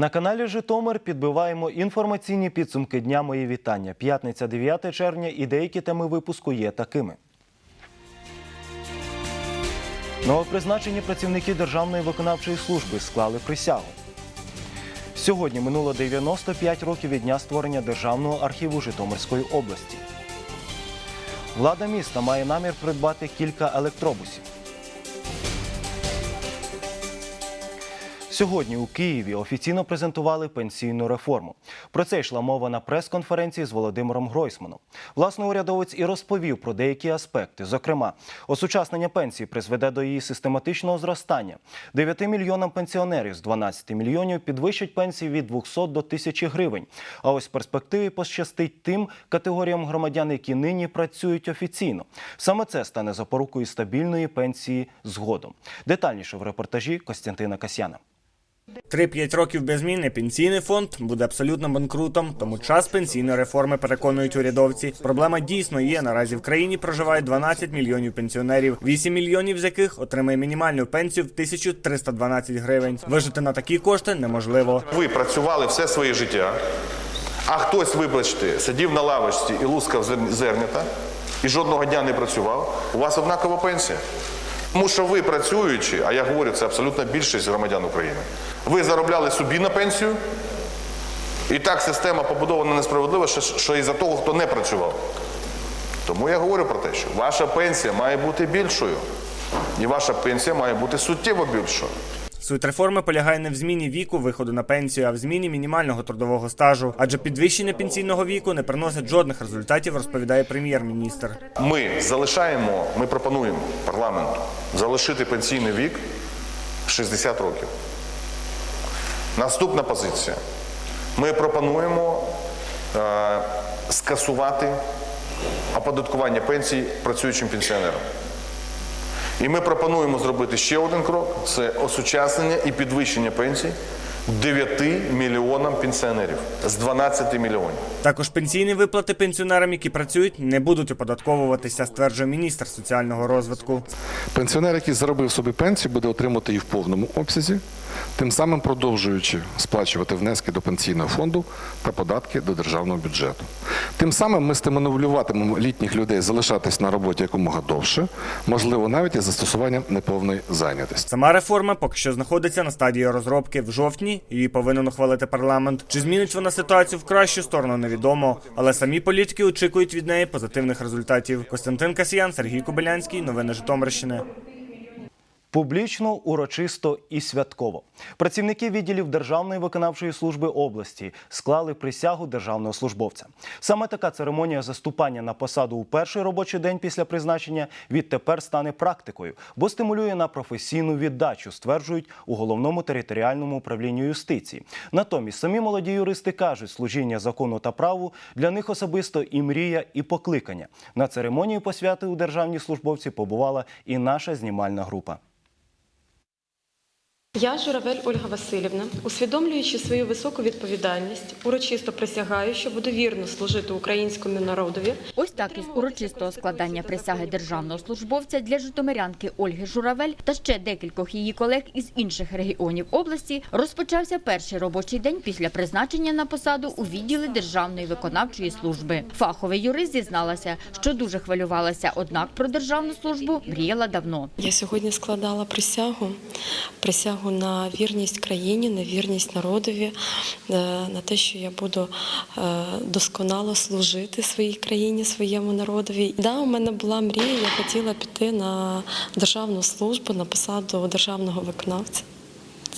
На каналі Житомир підбиваємо інформаційні підсумки дня мої вітання. П'ятниця 9 червня і деякі теми випуску є такими. Новопризначені працівники Державної виконавчої служби склали присягу. Сьогодні минуло 95 років від дня створення Державного архіву Житомирської області. Влада міста має намір придбати кілька електробусів. Сьогодні у Києві офіційно презентували пенсійну реформу. Про це йшла мова на прес-конференції з Володимиром Гройсманом. Власне, урядовець і розповів про деякі аспекти. Зокрема, осучаснення пенсії призведе до її систематичного зростання. 9 мільйонам пенсіонерів з 12 мільйонів підвищать пенсії від 200 до 1000 гривень. А ось в перспективі пощастить тим категоріям громадян, які нині працюють офіційно. Саме це стане запорукою стабільної пенсії згодом. Детальніше в репортажі Костянтина Касьяна. 3-5 років без зміни пенсійний фонд буде абсолютно банкрутом. Тому час пенсійної реформи переконують урядовці. Проблема дійсно є. Наразі в країні проживає 12 мільйонів пенсіонерів, 8 мільйонів з яких отримає мінімальну пенсію в 1312 гривень. Вижити на такі кошти неможливо. Ви працювали все своє життя, а хтось, вибачте, сидів на лавочці і лускав зер- зернята, і жодного дня не працював, у вас однакова пенсія. Тому що ви працюючи, а я говорю, це абсолютно більшість громадян України. Ви заробляли собі на пенсію, і так система побудована несправедливо, що, що і за того, хто не працював. Тому я говорю про те, що ваша пенсія має бути більшою. І ваша пенсія має бути суттєво більшою. Суть реформи полягає не в зміні віку виходу на пенсію, а в зміні мінімального трудового стажу. Адже підвищення пенсійного віку не приносить жодних результатів, розповідає прем'єр-міністр. Ми залишаємо, ми пропонуємо парламенту залишити пенсійний вік 60 років. Наступна позиція. Ми пропонуємо е, скасувати оподаткування пенсій працюючим пенсіонерам. І ми пропонуємо зробити ще один крок це осучаснення і підвищення пенсій 9 мільйонам пенсіонерів з 12 мільйонів. Також пенсійні виплати пенсіонерам, які працюють, не будуть оподатковуватися, стверджує міністр соціального розвитку. Пенсіонер, який заробив собі пенсію, буде отримати її в повному обсязі, тим самим продовжуючи сплачувати внески до пенсійного фонду та податки до державного бюджету. Тим самим ми стимулюватимемо літніх людей залишатись на роботі якомога довше, можливо, навіть із застосуванням неповної зайнятості. Сама реформа поки що знаходиться на стадії розробки. В жовтні її повинен ухвалити парламент. Чи змінить вона ситуацію в кращу сторону, невідомо. Але самі політики очікують від неї позитивних результатів. Костянтин Касіян, Сергій Кобилянський. Новини Житомирщини. Публічно, урочисто і святково. Працівники відділів Державної виконавчої служби області склали присягу державного службовця. Саме така церемонія заступання на посаду у перший робочий день після призначення відтепер стане практикою, бо стимулює на професійну віддачу, стверджують у головному територіальному управлінні юстиції. Натомість самі молоді юристи кажуть, служіння закону та праву для них особисто і мрія, і покликання. На церемонії посвяти у державній службовці побувала і наша знімальна група. Я, Журавель Ольга Васильівна, усвідомлюючи свою високу відповідальність, урочисто присягаю, що буду вірно служити українському народові, Ось так із урочистого складання присяги державного службовця для житомирянки Ольги Журавель та ще декількох її колег із інших регіонів області розпочався перший робочий день після призначення на посаду у відділі Державної виконавчої служби. Фаховий юрист зізналася, що дуже хвилювалася, однак про державну службу мріяла давно. я сьогодні складала присягу, присягу на вірність країні, на вірність народові, е, на те, що я буду е, досконало служити своїй країні, своєму народові. Да, у мене була мрія, я хотіла піти на державну службу, на посаду державного виконавця.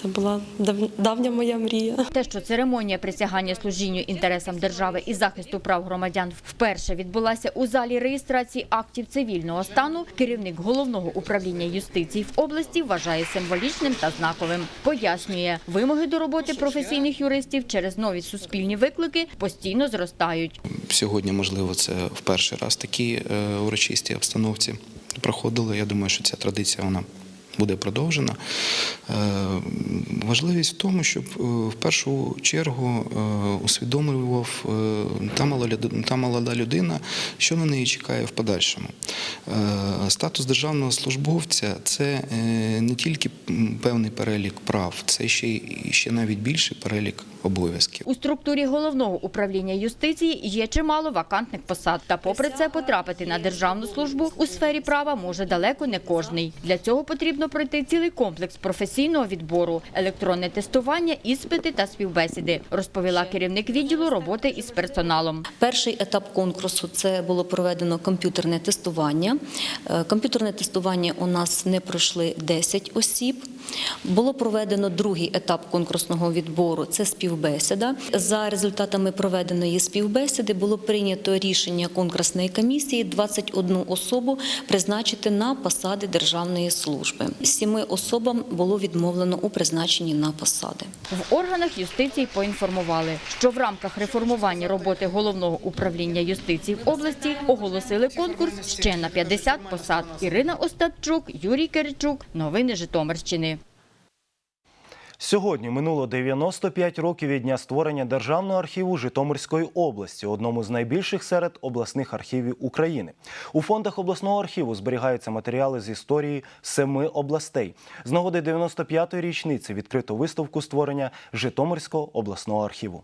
Це була дав- давня моя мрія. Те, що церемонія присягання служінню інтересам держави і захисту прав громадян вперше відбулася у залі реєстрації актів цивільного стану, керівник головного управління юстиції в області вважає символічним та знаковим. Пояснює, вимоги до роботи професійних юристів через нові суспільні виклики постійно зростають. Сьогодні, можливо, це в перший раз такі е, урочисті обстановці проходили. Я думаю, що ця традиція вона буде продовжена. Е, Важливість в тому, щоб е, в першу чергу е, усвідомлював та молода, людина, що на неї чекає в подальшому. Статус державного службовця це не тільки певний перелік прав, це ще й ще навіть більший перелік обов'язків. У структурі головного управління юстиції є чимало вакантних посад. Та попри це потрапити на державну службу у сфері права може далеко не кожний. Для цього потрібно пройти цілий комплекс професійного відбору, електронне тестування, іспити та співбесіди, розповіла керівник відділу роботи із персоналом. Перший етап конкурсу це було проведено комп'ютерне тестування. Е, Комп'ютерне тестування у нас не пройшли 10 осіб. Було проведено другий етап конкурсного відбору це співбесіда. За результатами проведеної співбесіди було прийнято рішення конкурсної комісії 21 особу призначити на посади державної служби. Сіми особам було відмовлено у призначенні на посади. В органах юстиції поінформували, що в рамках реформування роботи головного управління юстиції в області оголосили конкурс ще на 50 посад. Ірина Остапчук, Юрій Киричук. Новини Житомирщини. Сьогодні минуло 95 років від дня створення Державного архіву Житомирської області, одному з найбільших серед обласних архівів України. У фондах обласного архіву зберігаються матеріали з історії семи областей. З нагоди 95-ї річниці відкрито виставку створення Житомирського обласного архіву.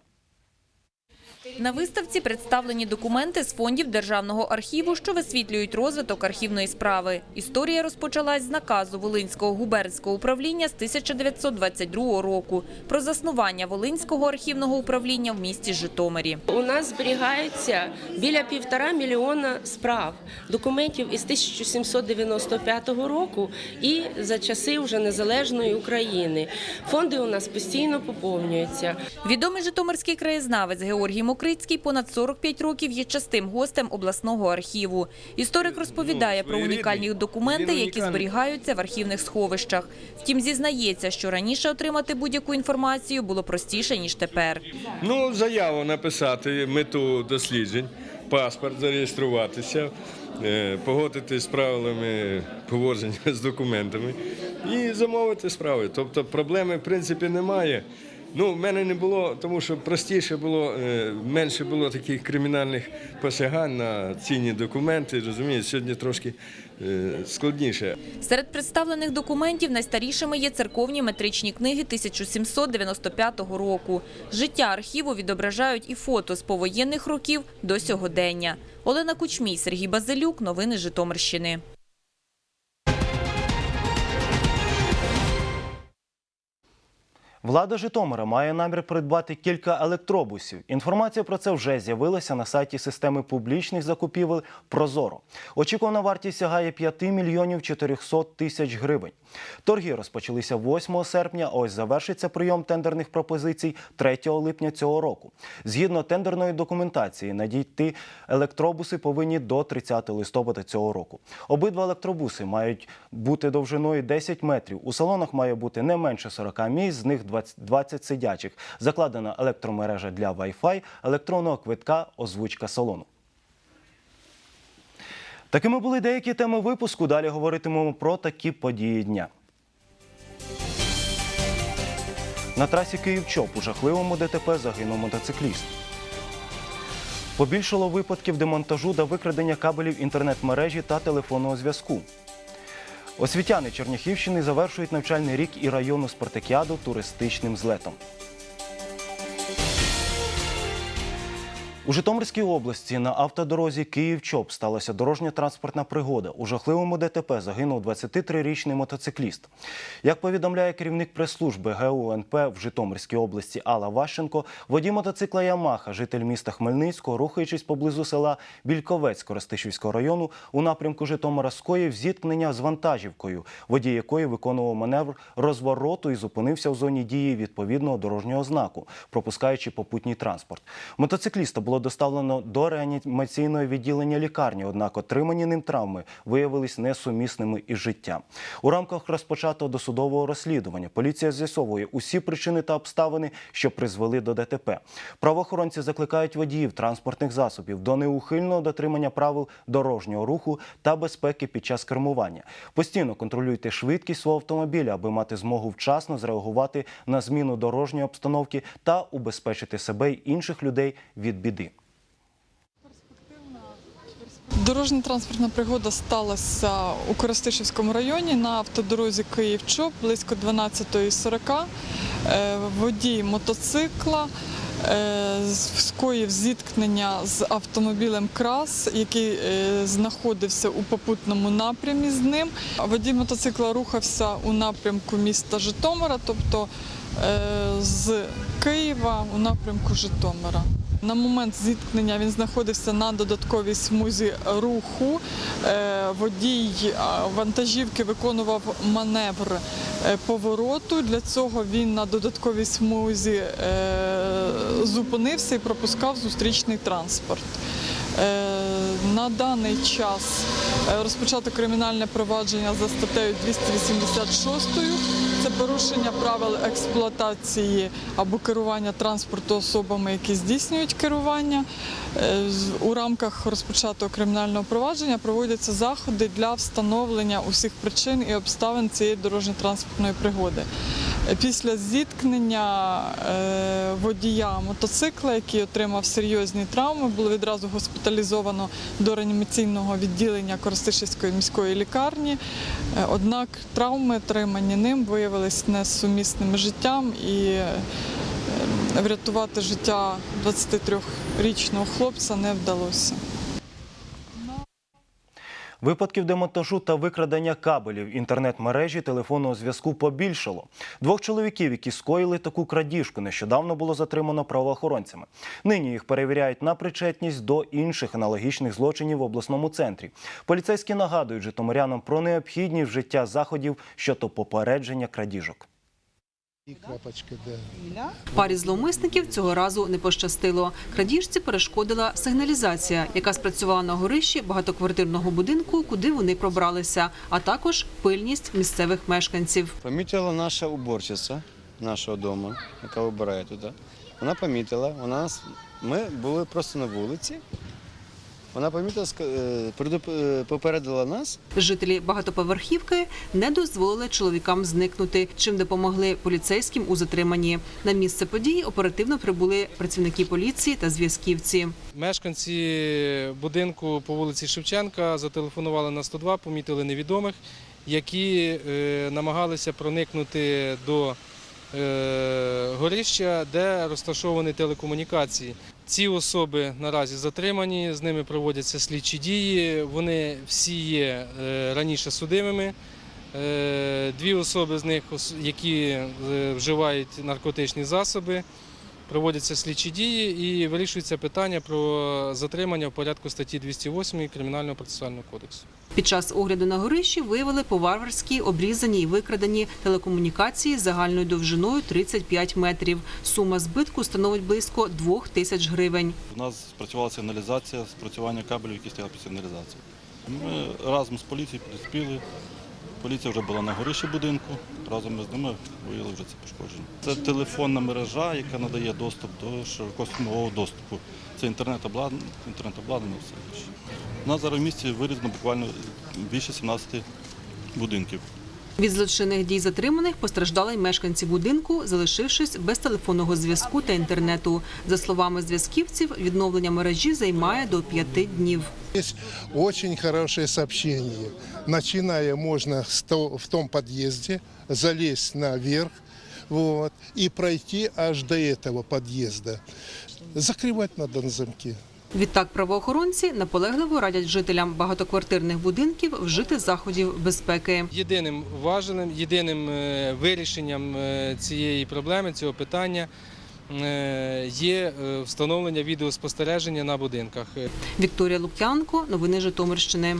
На виставці представлені документи з фондів Державного архіву, що висвітлюють розвиток архівної справи. Історія розпочалась з наказу Волинського губернського управління з 1922 року про заснування Волинського архівного управління в місті Житомирі. У нас зберігається біля півтора мільйона справ, документів із 1795 року і за часи вже незалежної України. Фонди у нас постійно поповнюються. Відомий житомирський краєзнавець Георгій Мокрицький понад 45 років є частим гостем обласного архіву. Історик розповідає про унікальні документи, які зберігаються в архівних сховищах. Втім, зізнається, що раніше отримати будь-яку інформацію було простіше ніж тепер. Ну, заяву написати, мету досліджень, паспорт зареєструватися, е, погодити з правилами поводження з документами і замовити справи. Тобто проблеми, в принципі, немає. Ну, в мене не було, тому що простіше було, е, менше було таких кримінальних посягань на цінні документи. Розумієте, сьогодні трошки е, складніше. Серед представлених документів найстарішими є церковні метричні книги 1795 року. Життя архіву відображають і фото з повоєнних років до сьогодення. Олена Кучмій, Сергій Базилюк. Новини Житомирщини. Влада Житомира має намір придбати кілька електробусів. Інформація про це вже з'явилася на сайті системи публічних закупівель Прозоро. Очікувана вартість сягає 5 мільйонів 400 тисяч гривень. Торги розпочалися 8 серпня. а Ось завершиться прийом тендерних пропозицій 3 липня цього року. Згідно тендерної документації, надійти електробуси повинні до 30 листопада цього року. Обидва електробуси мають бути довжиною 10 метрів. У салонах має бути не менше 40 місць, з них 20 20 сидячих. Закладена електромережа для Wi-Fi, електронного квитка, озвучка салону. Такими були деякі теми випуску. Далі говоритимемо про такі події дня. На трасі Київ-Чоп у жахливому ДТП загинув мотоцикліст. Побільшало випадків демонтажу та викрадення кабелів інтернет-мережі та телефонного зв'язку. Освітяни Черняхівщини завершують навчальний рік і районну спартакіаду туристичним злетом. У Житомирській області на автодорозі Київ-Чоп сталася дорожньо-транспортна пригода. У жахливому ДТП загинув 23-річний мотоцикліст. Як повідомляє керівник прес-служби ГУНП в Житомирській області Алла Ващенко, водій мотоцикла Ямаха, житель міста Хмельницького, рухаючись поблизу села Більковець Коростишівського району у напрямку Житомира скоїв зіткнення з вантажівкою, водій якої виконував маневр розвороту і зупинився в зоні дії відповідного дорожнього знаку, пропускаючи попутній транспорт. Мотоцикліста було було доставлено до реанімаційного відділення лікарні, однак отримані ним травми виявились несумісними із життям. У рамках розпочатого досудового розслідування поліція з'ясовує усі причини та обставини, що призвели до ДТП. Правоохоронці закликають водіїв транспортних засобів до неухильного дотримання правил дорожнього руху та безпеки під час кермування. Постійно контролюйте швидкість свого автомобіля, аби мати змогу вчасно зреагувати на зміну дорожньої обстановки та убезпечити себе й інших людей від біди. Дорожньо-транспортна пригода сталася у Коростишівському районі на автодорозі Київ-Чоп близько 12.40. Е, Водій мотоцикла е, скоїв зіткнення з автомобілем Крас, який е, знаходився у попутному напрямі з ним. Водій мотоцикла рухався у напрямку міста Житомира, тобто з Києва у напрямку Житомира. На момент зіткнення він знаходився на додатковій смузі руху. Е, Водій вантажівки виконував маневр е, повороту. Для цього він на додатковій смузі е, зупинився і пропускав зустрічний транспорт. Е, На даний час е, розпочато кримінальне провадження за статтею 286. Це порушення правил експлуатації або керування транспорту особами, які здійснюють керування. Е, У рамках розпочатого кримінального провадження проводяться заходи для встановлення усіх причин і обставин цієї дорожньо-транспортної пригоди. Е, Після зіткнення е, водія мотоцикла, який отримав серйозні травми, було відразу госпіталізовано до реанімаційного відділення Коростишівської міської лікарні. Е, Однак травми, отримані ним, виявилися несумісними життям і е, врятувати життя 23-річного хлопця не вдалося. Випадків демонтажу та викрадення кабелів інтернет-мережі телефонного зв'язку побільшало. Двох чоловіків, які скоїли таку крадіжку, нещодавно було затримано правоохоронцями. Нині їх перевіряють на причетність до інших аналогічних злочинів в обласному центрі. Поліцейські нагадують житомирянам про необхідність вжиття заходів щодо попередження крадіжок. Парі зловмисників цього разу не пощастило. Крадіжці перешкодила сигналізація, яка спрацювала на горищі багатоквартирного будинку, куди вони пробралися, а також пильність місцевих мешканців. Помітила наша уборщиця нашого дому, яка вибирає туди. Вона помітила, вона нас, ми були просто на вулиці. Вона помітила, е, е, попередила нас. Жителі багатоповерхівки не дозволили чоловікам зникнути, чим допомогли поліцейським у затриманні. На місце події оперативно прибули працівники поліції та зв'язківці. Мешканці будинку по вулиці Шевченка зателефонували на 102, помітили невідомих, які е, намагалися проникнути до горища, де розташовані телекомунікації. Ці особи наразі затримані, з ними проводяться слідчі дії. Вони всі є е, раніше судимими. Е, Дві особи з них, які е, вживають наркотичні засоби, проводяться слідчі дії і вирішується питання про затримання в порядку статті 208 Кримінального процесуального кодексу. Під час огляду на горищі виявили по-варварськи обрізані і викрадені телекомунікації загальною довжиною 35 метрів. Сума збитку становить близько 2 тисяч гривень. У нас спрацювала сигналізація, спрацювання кабелів, які стояли під сигналізацією. Ми разом з поліцією підспіли. Поліція вже була на горищі будинку, разом з ними виявили вже це пошкодження. Це телефонна мережа, яка надає доступ до широкосмугового доступу. Це інтернет-обладнання, інтернет-обладнання все. У нас зараз в місті вирізано буквально більше 17 будинків. Від злочинних дій затриманих постраждали й мешканці будинку, залишившись без телефонного зв'язку та інтернету. За словами зв'язківців, відновлення мережі займає до п'яти днів. Есть очень хорошее сообщение. Начиная можно с то- в том подъезде, залезть наверх вот, и пройти аж до этого подъезда. Закрывать надо на замке. Відтак правоохоронці наполегливо радять жителям багатоквартирних будинків вжити заходів безпеки. Єдиним важелем, єдиним е, вирішенням е, цієї проблеми, цього питання е, є встановлення відеоспостереження на будинках. Вікторія Лук'янко, новини Житомирщини.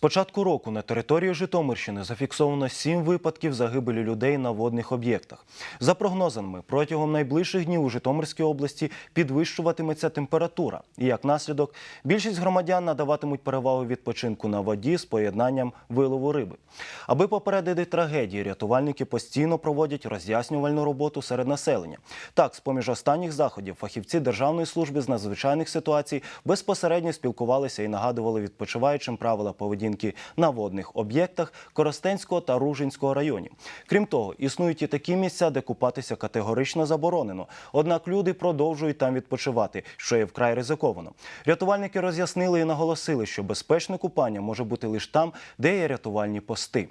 Початку року на території Житомирщини зафіксовано сім випадків загибелі людей на водних об'єктах. За прогнозами, протягом найближчих днів у Житомирській області підвищуватиметься температура. І як наслідок, більшість громадян надаватимуть перевагу відпочинку на воді з поєднанням вилову риби. Аби попередити трагедії, рятувальники постійно проводять роз'яснювальну роботу серед населення. Так, з поміж останніх заходів фахівці Державної служби з надзвичайних ситуацій безпосередньо спілкувалися і нагадували відпочиваючим правила поведінки на водних об'єктах Коростенського та Ружинського районів. Крім того, існують і такі місця, де купатися категорично заборонено. Однак люди продовжують там відпочивати, що є вкрай ризиковано. Рятувальники роз'яснили і наголосили, що безпечне купання може бути лише там, де є рятувальні пости.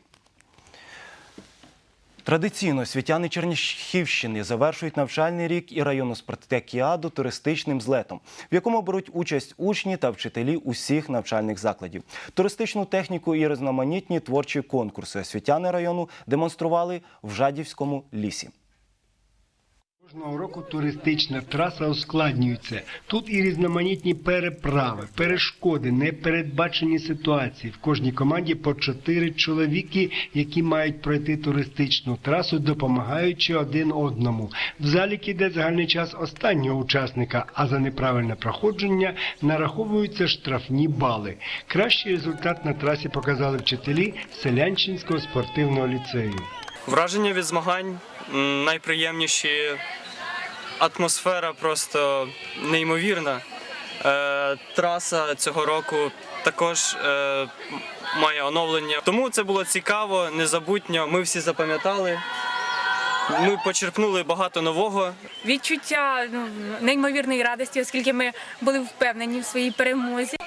Традиційно світяни Черніхівщини завершують навчальний рік і районну спартакіаду туристичним злетом, в якому беруть участь учні та вчителі усіх навчальних закладів. Туристичну техніку і різноманітні творчі конкурси освітяни району демонстрували в Жадівському лісі. Кожного року туристична траса ускладнюється. Тут і різноманітні переправи, перешкоди, непередбачені ситуації. В кожній команді по чотири чоловіки, які мають пройти туристичну трасу, допомагаючи один одному. В залік іде загальний час останнього учасника, а за неправильне проходження нараховуються штрафні бали. Кращий результат на трасі показали вчителі Селянчинського спортивного ліцею. Враження від змагань найприємніші. Атмосфера просто неймовірна. Е, траса цього року також е, має оновлення. Тому це було цікаво, незабутньо. Ми всі запам'ятали. Ми почерпнули багато нового. відчуття ну, неймовірної радості, оскільки ми були впевнені в своїй перемозі.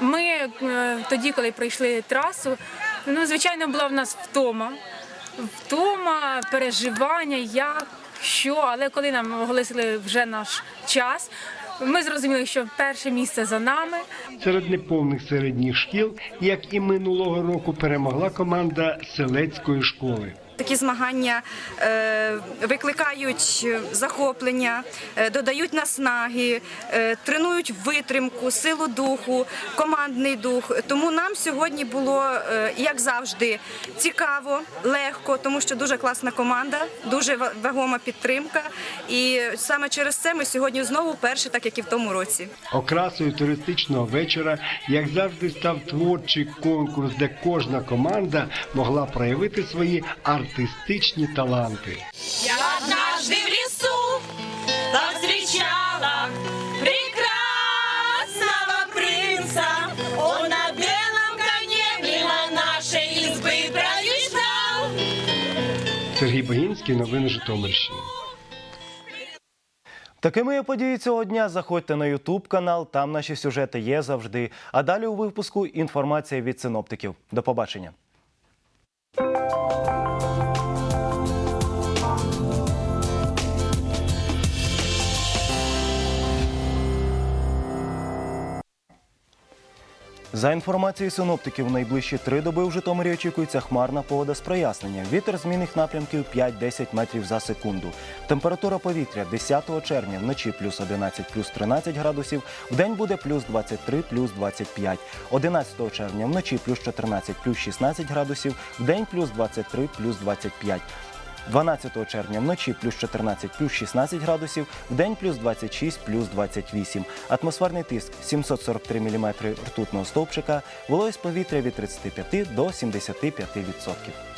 Ми е, тоді, коли пройшли трасу, ну, звичайно, була в нас втома. Втома, переживання, як, що, але коли нам оголосили вже наш час, ми зрозуміли, що перше місце за нами. Серед неповних середніх шкіл, як і минулого року, перемогла команда селецької школи. Такі змагання е, викликають захоплення, е, додають наснаги, е, тренують витримку, силу духу, командний дух. Тому нам сьогодні було, е, як завжди, цікаво, легко, тому що дуже класна команда, дуже ва- вагома підтримка. І саме через це ми сьогодні знову перші, так як і в тому році. Окрасою туристичного вечора, як завжди, став творчий конкурс, де кожна команда могла проявити свої артистичні таланти. Я однажды в лесу повстречала прекрасного принца. Он на белом коне мимо нашей избы проезжал. Сергій Богінський, новини Житомирщини. Такими є події цього дня. Заходьте на Ютуб канал, там наші сюжети є завжди. А далі у випуску інформація від синоптиків. До побачення. За інформацією синоптиків, найближчі три доби в Житомирі очікується хмарна погода з проясненням. Вітер змінних напрямків 5-10 метрів за секунду. Температура повітря 10 червня вночі плюс 11, плюс 13 градусів, вдень буде плюс 23, плюс 25. 11 червня вночі плюс 14, плюс 16 градусів, вдень плюс 23, плюс 25. 12 червня вночі плюс 14, плюс 16 градусів, в день плюс 26, плюс 28. Атмосферний тиск 743 мм ртутного стовпчика, вологість повітря від 35 до 75%.